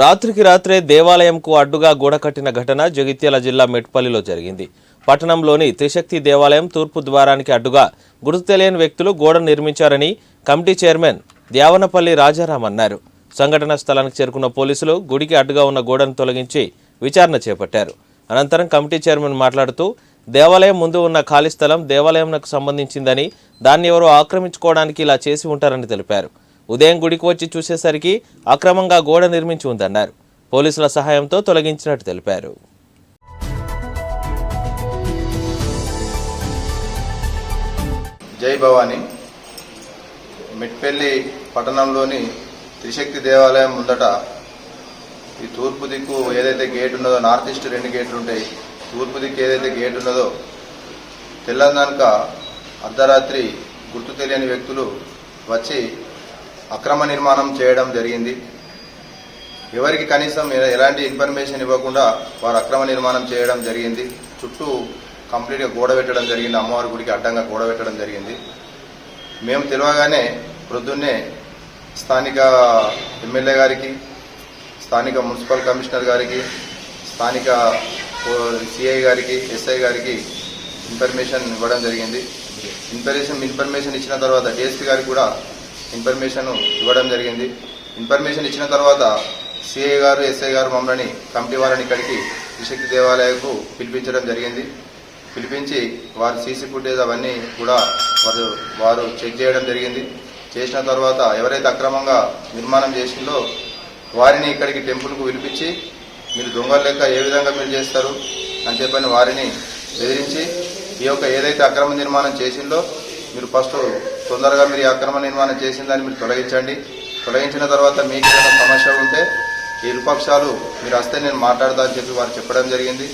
రాత్రికి రాత్రే దేవాలయంకు అడ్డుగా గోడ కట్టిన ఘటన జగిత్యాల జిల్లా మెట్పల్లిలో జరిగింది. పట్టణంలోని త్రిశక్తి దేవాలయం తూర్పు ద్వారానికి అడ్డుగా గుర్తు తెలియని వ్యక్తులు గోడ నిర్మించారని కమిటీ చైర్మన్ ద్యావనపల్లి రాజారాం అన్నారు. సంఘటన స్థలానికి చేరుకున్న పోలీసులు గుడికి అడ్డుగా ఉన్న గోడను తొలగించి విచారణ చేపట్టారు. అనంతరం కమిటీ చైర్మన్ మాట్లాడుతూ దేవాలయం ముందు ఉన్న ఖాళీ స్థలం దేవాలయంకు సంబంధించిందని దాన్ని ఎవరో ఆక్రమించుకోవడానికి ఇలా చేసి ఉంటారని తెలిపారు. ఉదయం గుడికి వచ్చి చూసేసరికి అక్రమంగా గోడ నిర్మించి ఉందన్నారు. పోలీసుల సహాయంతో తొలగించినట్టు తెలిపారు. జై భవాని. మిట్పెల్లి పట్టణంలోని త్రిశక్తి దేవాలయం ముందట ఈ తూర్పు దిక్కు ఏదైతే గేట్ ఉన్నదో నార్త్ ఈస్ట్ రెండు గేట్లు ఉంటాయి. తూర్పు దిక్కు ఏదైతే గేట్ ఉన్నదో తెల్లందాక అర్ధరాత్రి గుర్తు తెలియని వ్యక్తులు వచ్చి అక్రమ నిర్మాణం చేయడం జరిగింది. ఎవరికి కనీసం ఎలాంటి ఇన్ఫర్మేషన్ ఇవ్వకుండా వారు అక్రమ నిర్మాణం చేయడం జరిగింది. చుట్టూ కంప్లీట్గా గోడ పెట్టడం జరిగింది. అమ్మవారి గుడికి అడ్డంగా గోడ పెట్టడం జరిగింది. మేము తెలియగానే ప్రొద్దున్నే స్థానిక ఎమ్మెల్యే గారికి స్థానిక మున్సిపల్ కమిషనర్ గారికి స్థానిక సిఐ గారికి ఎస్ఐ గారికి ఇన్ఫర్మేషన్ ఇవ్వడం జరిగింది. ఇన్ఫర్మేషన్ ఇన్ఫర్మేషన్ ఇచ్చిన తర్వాత డిఎస్పీ గారికి కూడా ఇన్ఫర్మేషన్ ఇవ్వడం జరిగింది. ఇన్ఫర్మేషన్ ఇచ్చిన తర్వాత సిఐ గారు ఎస్ఐ గారు మమ్మల్ని కమిటీ వారిని ఇక్కడికి త్రిశక్తి దేవాలయకు పిలిపించడం జరిగింది. పిలిపించి వారి సీసీ ఫుటేజ్ అవన్నీ కూడా వారు వారు చెక్ చేయడం జరిగింది. చేసిన తర్వాత ఎవరైతే అక్రమంగా నిర్మాణం చేసిందో వారిని ఇక్కడికి టెంపుల్కు పిలిపించి మీరు దొంగలు లెక్క ఏ విధంగా మీరు చేస్తారు అని చెప్పని వారిని బెదిరించి ఈ యొక్క ఏదైతే అక్రమ నిర్మాణం చేసిందో మీరు ఫస్ట్ తొందరగా మీరు అక్రమ నిర్మాణం చేసిందని మీరు తొలగించండి. తొలగించిన తర్వాత మీకు ఏదైనా సమస్య ఉంటే ఇరుపక్షాలు మీరు వస్తే నేను మాట్లాడదా అని చెప్పి వారు చెప్పడం జరిగింది.